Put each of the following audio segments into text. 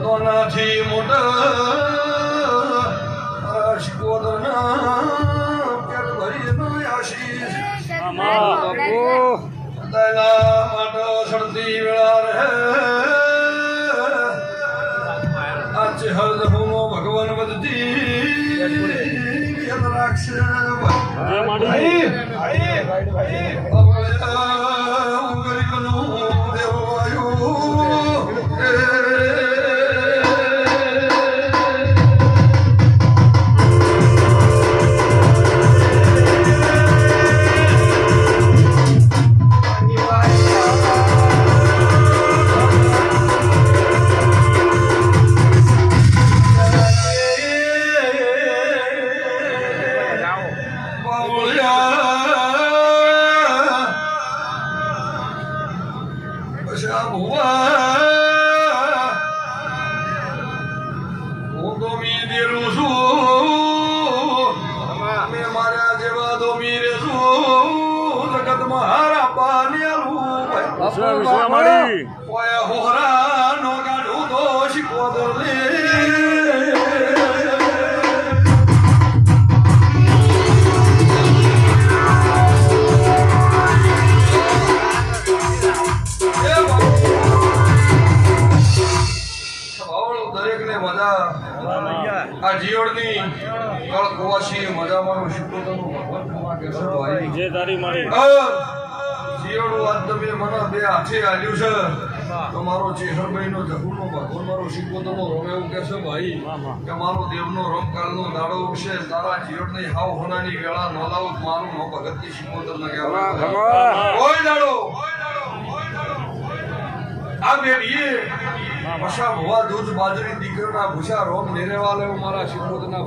નાનાથી મોટા સડતી વેળા રહે આજે હોમો ભગવાન વધતી યાદ રાખશે વિશ્વામાળી. ઓય હોરા નો મજા આ જીવનની કળ કુવાસી મારો શીખવતોનું ભગવાન ખમા કહેશે જે તારી મારી. જીવડું આજ તમે મને બે હાથે આલ્યું છે. તો મારો ચેહરભાઈ નો જગુનો ભગવાન મારો શીખવતોનો રોમ એવું કહેશે ભાઈ કે મારો દેવનો રમકાળનો દાડો ઉગશે તારા જીવડની હાવ હોનાની વેળા ન લાવું મારું નો ભગતની શીખવતર ન કહેવાય કોઈ દાડો. આ બેડીએ પશા ભવા દૂધ બાજરી દીકરીના ભૂસા રોમ નેરેવાલે મારા શીખવતના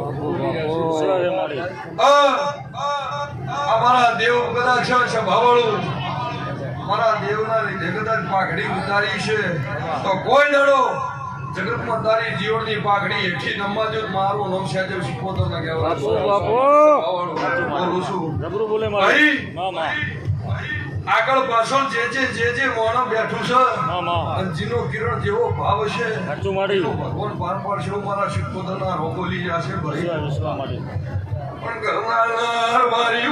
અમારા દેવ કદાચ છે ભાવળું મારા દેવના લીધે કદાચ પાઘડી ઉતારી છે. તો કોઈ દડો જગતમાં તારી જીવનની પાઘડી હેઠી નમવા તો મારું નામ ન કહેવાય. બોલું છું ભાઈ. આગળ પાછળ જે જે જે જે મોણો બેઠું છે અંજીનો કિરણ જેવો ભાવ છે. ભગવાન પાર પાડશે મારા રોગો લઈ જશે પણ કરનાર મારી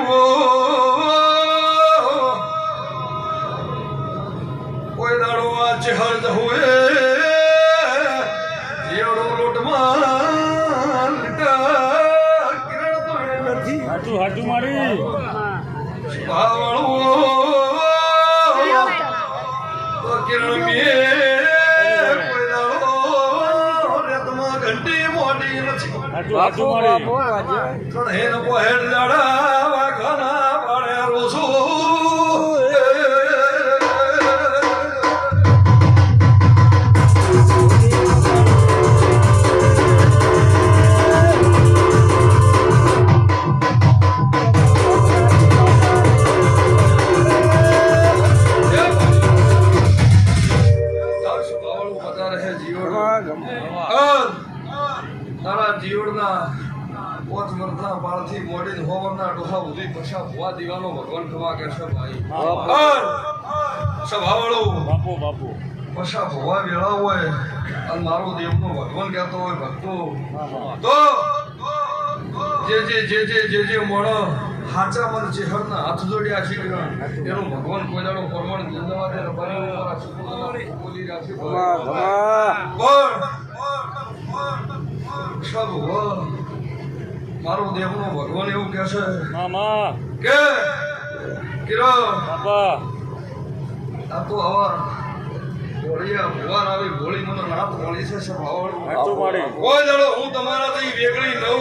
તો કિરણ મે કોઈ દાડો રેતમાં ઘંટી મોટી રહે રોસો તારા જીવડના પોત મરતા બાળથી મોડીને હોવરના ડોહા ઉધી પછા ભવા દીવાનો ભગવાન ખવા કે છે ભાઈ. સભાવાળું. બાપુ બાપુ. પછા ભુવા વેળા હોય અને મારો દેવનો ભગવાન કહેતો હોય ભક્તો. તો જે જે જે જે જે જે મોણો હાચા મન ચેહરના હાથ જોડ્યા છે એનું ભગવાન કોઈ પરમાણ જિંદાબાદ જિંદવા દે રબારી ઉપર આ સુકુના બોલી રાખે પણ સબ મારો દેવનો ભગવાન એવું કહે છે મામા. કે કિરો બાપા. આ તો ભગવાન આવી ગોળી મને નાથ ભોળી છે મારી કોઈ દડો હું તમારાથી વેગળી નવ